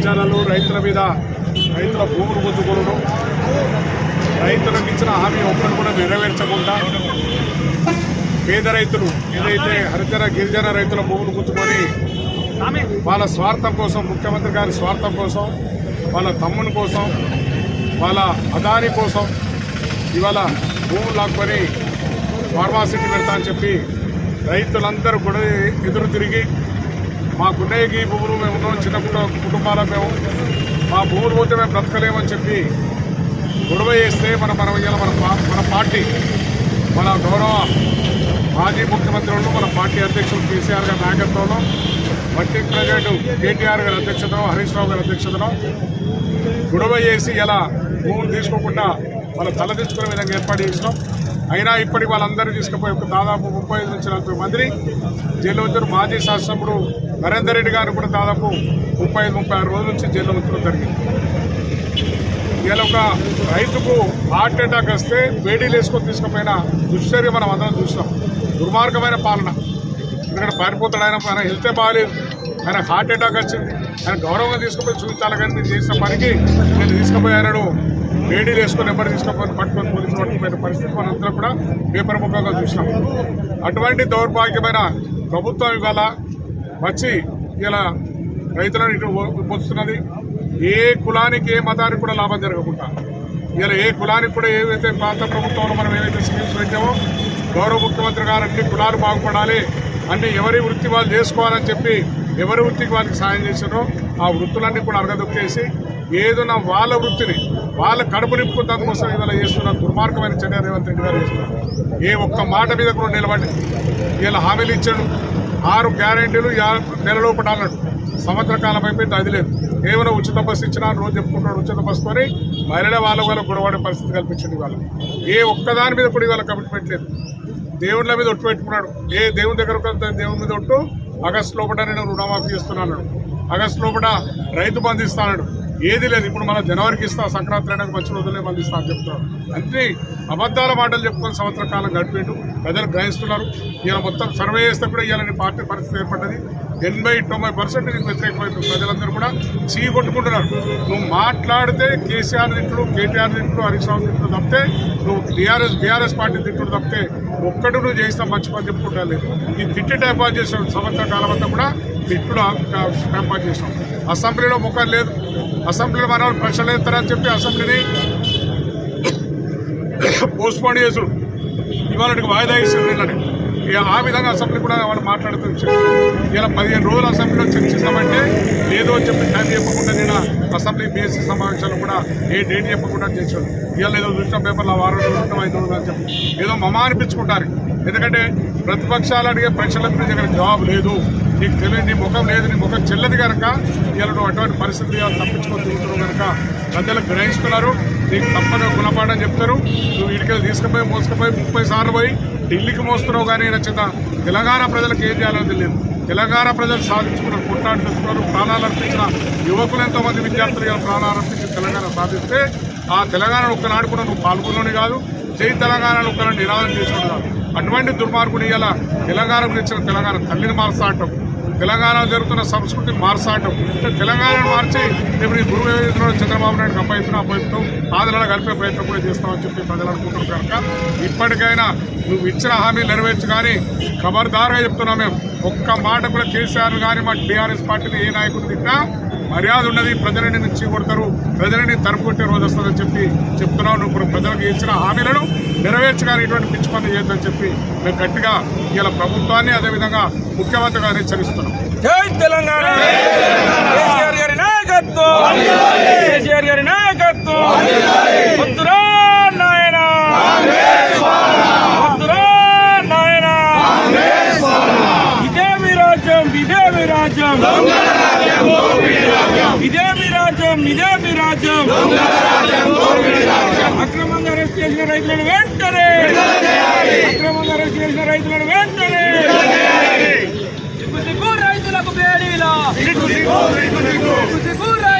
మీద రైతుల మీద రైతుల భూములు గుంజుకోవడం రైతులకు ఇచ్చిన హామీ ఒక్కరు కూడా నెరవేర్చకుండా పేద రైతులు ఏదైతే హరిజన గిరిజన రైతుల భూములు గుంజుకొని వాళ్ళ స్వార్థం కోసం ముఖ్యమంత్రి గారి స్వార్థం కోసం వాళ్ళ తమ్ముని కోసం వాళ్ళ అదాని కోసం ఇవాళ భూములు లాక్కొని ఫార్మాసిటీ పెడతా అని చెప్పి రైతులందరూ కూడా ఎదురు తిరిగి మా గుండెకి భూములు మేము ఉన్నాం చిన్న కుట- కుటుంబాల మేము మా భూములు పోతే మేము బ్రతకలేమని చెప్పి గొడవ చేస్తే మన మనం ఇవాళ మన పా- మన పార్టీ మన గౌరవ మాజీ ముఖ్యమంత్రులు మన పార్టీ అధ్యక్షులు కేసీఆర్ గారి నాయకత్వంలో మట్టి ప్రెసిడెంట్ కేటీఆర్ గారి అధ్యక్షతలో హరీష్ రావు గారి అధ్యక్షతలో గొడవ చేసి ఇలా భూములు తీసుకోకుండా వాళ్ళ తలదించుకునే విధంగా ఏర్పాటు చేసినాం. అయినా ఇప్పటికి వాళ్ళందరూ తీసుకుపోయి దాదాపు ముప్పై ఐదు నుంచి నలభై మందిని జైల్లో ఉంచారు. మాజీ శాసనసభ్యుడు నరేందర్ రెడ్డి గారు కూడా దాదాపు ముప్పై ఐదు ముప్పై ఆరు రోజుల నుంచి జైల్లో ఉంచడం జరిగింది. ఇలా ఒక రైతుకు హార్ట్ అటాక్ వస్తే వేడీలు వేసుకొని తీసుకుపోయిన దుశ్చర్య మనం అందరం చూస్తాం. దుర్మార్గమైన పాలన. ఎందుకంటే పారిపోతాడు ఆయన ఆయన హెల్తే బాగాలేదు. ఆయన హార్ట్ అటాక్ వచ్చింది. ఆయన గౌరవంగా తీసుకుపోయి చూపించాలి కానీ నేను చేసిన పనికి నేను తీసుకుపోయాను లేడీలు వేసుకొని ఎవరు తీసుకుపోయి పట్టుకొని పోలీసులు పట్టుకుపోయిన పరిస్థితి మనందరం కూడా పేపర్ ముఖంగా చూసినాం. అటువంటి దౌర్భాగ్యమైన ప్రభుత్వం ఇవాళ వచ్చి ఇలా రైతులను ఇటు పొందుతున్నది ఏ కులానికి ఏ మతానికి కూడా లాభం జరగకుండా. ఇలా ఏ కులానికి కూడా ఏదైతే ప్రాంత ప్రభుత్వంలో మనం ఏవైతే స్కీమ్స్ పెట్టామో గౌరవ ముఖ్యమంత్రి గారు అన్ని కులాలు బాగుపడాలి అన్ని ఎవరి వృత్తి వాళ్ళు చేసుకోవాలని చెప్పి ఎవరి వృత్తికి వాళ్ళకి సాయం చేశారో ఆ వృత్తులన్నీ కూడా అరగదొక్కేసి ఏదైనా వాళ్ళ వృత్తిని వాళ్ళ కడుపు నింపుకున్నందుకు కోసం ఇవాళ చేస్తున్న దుర్మార్గమైన చర్య రేవంత్ రెడ్డి గారు చేస్తున్నారు. ఏ ఒక్క మాట మీద కూడా నిలబడి వీళ్ళ హామీలు ఇచ్చాడు. ఆరు గ్యారెంటీలు యా- నెలలోపట సంవత్సర కాలం అయిపోయింది అది లేదు. కేవలం ఉచిత బస్సు ఇచ్చినా రోజు చెప్పుకుంటాడు ఉచిత బస్సుతోని మహిళల వాళ్ళ వాళ్ళ గొడవడే పరిస్థితి కల్పించింది ఇవాళ. ఏ ఒక్కదాని మీద కూడా ఇవాళ కమిట్మెంట్ లేదు. దేవుళ్ళ మీద ఒట్టు పెట్టుకున్నాడు. ఏ దేవుని దగ్గర దేవుని మీద ఒట్టు ఆగస్టు లోపల నేను రుణమాఫీ ఇస్తున్నాను ఆగస్టు లోపల రైతు బంధు ఏది లేదు. ఇప్పుడు మనం జనవరికి ఇస్తా సంక్రాంతి అయినాక మంచి రోజులే మంది ఇస్తా అని చెప్తున్నాడు అన్ని అబద్ధాల మాటలు చెప్పుకొని సంవత్సర కాలం గడిపేటు ప్రజలు గ్రహిస్తున్నారు. ఇలా మొత్తం సర్వే చేస్తే కూడా ఇవాళ పార్టీ పరిస్థితి ఏర్పడ్డది. ఎనభై తొంభై పర్సెంట్ నీకు వ్యతిరేకమైన ప్రజలందరూ కూడా చీ కొట్టుకుంటున్నారు. నువ్వు మాట్లాడితే కేసీఆర్ తింటుడు కేటీఆర్ తింటుడు హరీష్ రావు తింటుడు తప్పితే నువ్వు టీఆర్ఎస్ బీఆర్ఎస్ పార్టీ తింటుడు తప్పితే ఒక్కడు నువ్వు చేసిన మంచి పని చెప్పుకుంటా లేదు. ఈ తిట్టి టైప్ పాస్ చేసావు సంవత్సర కాలం అంతా కూడా తిట్టుడు టైం పాస్ చేసాం అసెంబ్లీలో ముఖం లేదు. అసెంబ్లీలో మన వాళ్ళు ప్రశ్నలు చెప్పి అసెంబ్లీని పోస్ట్ పోన్ చేసుడు ఇవాళకి వాయిదా ఇస్తుంది నిన్నటి ఇక ఆ విధంగా అసెంబ్లీ కూడా వాళ్ళు మాట్లాడుతూ ఇలా పదిహేను రోజులు అసెంబ్లీలో చర్చిస్తామంటే ఏదో అని చెప్పి టైం చెప్పకుండా నేను అసెంబ్లీ బీఎస్సీ సమావేశాలు కూడా ఏ డేట్ చెప్పకుండా చేశాడు ఇవాళ ఏదో చూసిన పేపర్లో వారం రోజులు అవుతుంది ఐదు రోజులు అని చెప్పి. ఏదో మమా అనిపించుకుంటారు. ఎందుకంటే ప్రతిపక్షాలు అడిగే ప్రశ్నలకు దగ్గర జవాబు లేదు. నీకు తెలియదు నీ ముఖం లేదు నీ ముఖం చెల్లదు కనుక ఇలా నువ్వు అటువంటి పరిస్థితి తప్పించుకొని తిరుగుతున్నావు కనుక ప్రజలు గ్రహిస్తున్నారు. నీకు తప్పని గుణపాఠం చెప్తారు. నువ్వు ఇటుకెళ్ళి తీసుకుపోయి మోసుకుపోయి ముప్పై సార్లు పోయి ఢిల్లీకి మోస్తున్నావు కానీ నచ్చిన తెలంగాణ ప్రజలకు ఏం చేయాలో తెలియదు. తెలంగాణ ప్రజలు సాధించుకున్న కొట్లాడి తెచ్చుకున్నారు యువకులు ఎంతోమంది విద్యార్థులు ప్రాణాలర్పించి తెలంగాణ సాధిస్తే ఆ తెలంగాణ ఒక్కనాడు కూడా నువ్వు పాల్గొనని కాదు జై తెలంగాణను ఒక్కనాడు నిరాదం చేసినాడు కాదు. అటువంటి దుర్మార్గుని ఇలా తెలంగాణకు ఇచ్చిన తెలంగాణ తల్లిని మార్చాటం తెలంగాణలో జరుగుతున్న సంస్కృతి మార్చాటం అంటే తెలంగాణను మార్చి ఇప్పుడు ఈ గురువు చంద్రబాబు నాయుడు అబ్బాయితున్నా అబ్బాయితో ఆదరణ కలిపే ప్రయత్నం కూడా చేస్తామని చెప్పి ప్రజలు అనుకుంటున్నారు కనుక ఇప్పటికైనా నువ్వు ఇచ్చిన హామీ నెరవేర్చు కానీ ఖబర్దారుగా చెప్తున్నాం మేము. ఒక్క మాట కూడా కేసీఆర్ కానీ మా టీఆర్ఎస్ పార్టీని ఏ నాయకుడు తిన్నా మర్యాద ఉన్నది ప్రజలని నుంచి కొడతారు ప్రజలని తరుపుకొట్టే రోజు వస్తుందని చెప్పి చెప్తున్నావు నువ్వు ప్రజలకు ఇచ్చిన హామీలను నెరవేర్చగానే ఇటువంటి పిచ్చి పనులు చేయొద్దని చెప్పి మేము గట్టిగా ఇలా ప్రభుత్వాన్ని అదేవిధంగా ముఖ్యమంత్రి గారిని హెచ్చరిస్తున్నాం. జై తెలంగాణ! అక్రమంగా అరెస్ట్ చేసిన రైతులను వెంటనే సిగ్గు రైతులకు బేడీలా సిగ్గు సిగ్గు రైతులకు బేడీలా